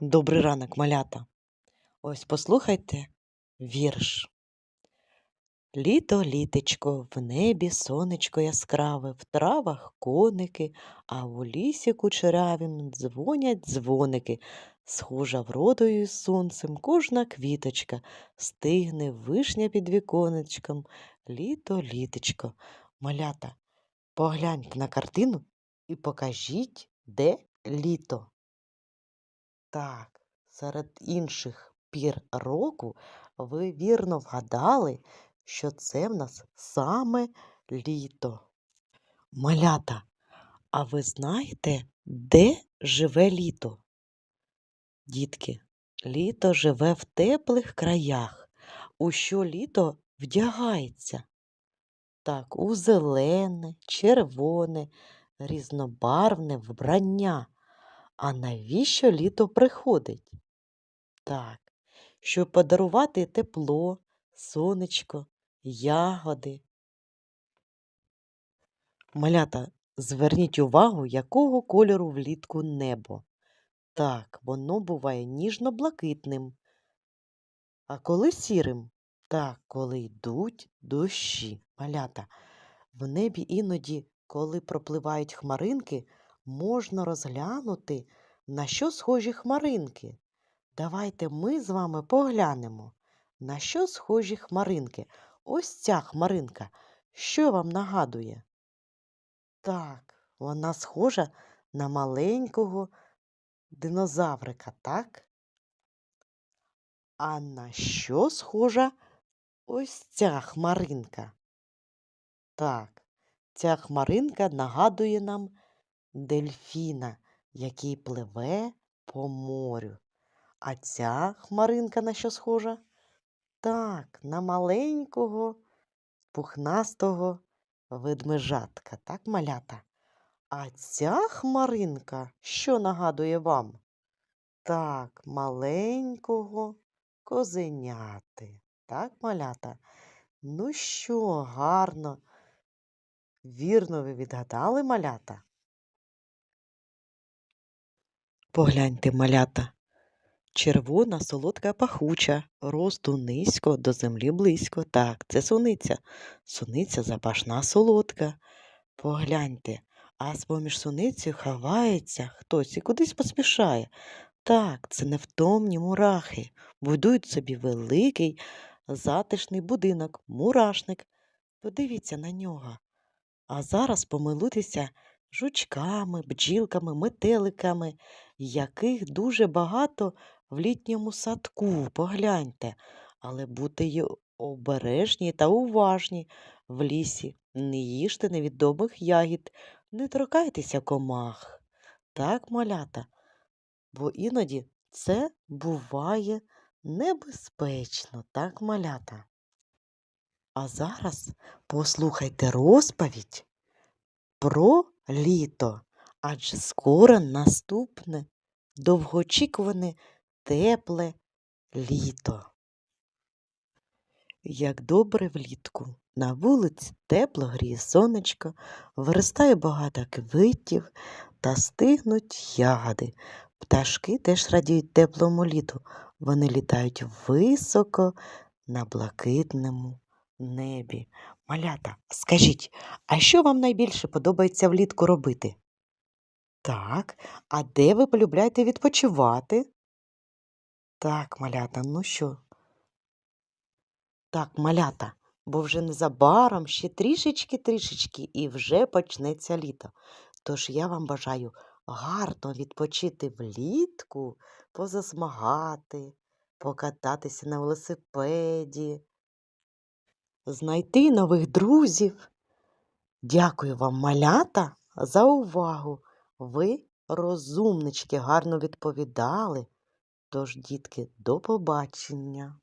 Добрий ранок, малята. Ось послухайте вірш. Літо, літечко, в небі сонечко яскраве, в травах коники, а у лісі кучерявім дзвонять дзвоники. Схожа вродою із сонцем кожна квіточка, стигне вишня під віконечком. Літо, літечко. Малята, погляньте на картину і покажіть, де літо. Так, серед інших пір року ви вірно вгадали, що це в нас саме літо. Малята, а ви знаєте, де живе літо? Дітки, літо живе в теплих краях. У що літо вдягається? Так, у зелене, червоне, різнобарвне вбрання. А навіщо літо приходить? Так, щоб подарувати тепло, сонечко, ягоди. Малята, зверніть увагу, якого кольору влітку небо. Так, воно буває ніжно-блакитним. А коли сірим? Так, коли йдуть дощі. Малята, в небі іноді, коли пропливають хмаринки, можна розглянути, на що схожі хмаринки. Давайте ми з вами поглянемо, на що схожі хмаринки. Ось ця хмаринка. Що вам нагадує? Так, вона схожа на маленького динозаврика, так? А на що схожа ось ця хмаринка? Так, ця хмаринка нагадує нам дельфіна, який пливе по морю. А ця хмаринка на що схожа? Так, на маленького пухнастого ведмежатка, так, малята? А ця хмаринка що нагадує вам? Так, маленького козеняти. Так, малята? Ну що, гарно, вірно ви відгадали малята? Погляньте, малята. Червона, солодка пахуча, росту низько, до землі близько. Так, це суниця. Суниця запашна солодка. Погляньте, а з-поміж суниці ховається хтось і кудись поспішає. Так, це невтомні мурахи. Будують собі великий затишний будинок, мурашник. Подивіться на нього. А зараз помилуйтеся жучками, бджілками, метеликами, яких дуже багато в літньому садку. Погляньте, але й обережні та уважні в лісі. Не їжте невідомих ягід, не торкайтеся комах. Так, малята, бо іноді це буває небезпечно, так, малята. А зараз послухайте розповідь про літо, адже скоро наступне довгоочікуване тепле літо. Як добре влітку, на вулиці тепло гріє сонечко, виростає багато квитів та стигнуть ягоди. Пташки теж радіють теплому літу. Вони літають високо на блакитному небі. Малята, скажіть, а що вам найбільше подобається влітку робити? Так, а де ви полюбляєте відпочивати? Так, малята, ну що? Так, малята, бо вже незабаром ще трішечки-трішечки і вже почнеться літо. Тож я вам бажаю гарно відпочити влітку, позасмагати, покататися на велосипеді, знайти нових друзів. Дякую вам, малята, за увагу. Ви, розумнички, гарно відповідали. Тож, дітки, до побачення.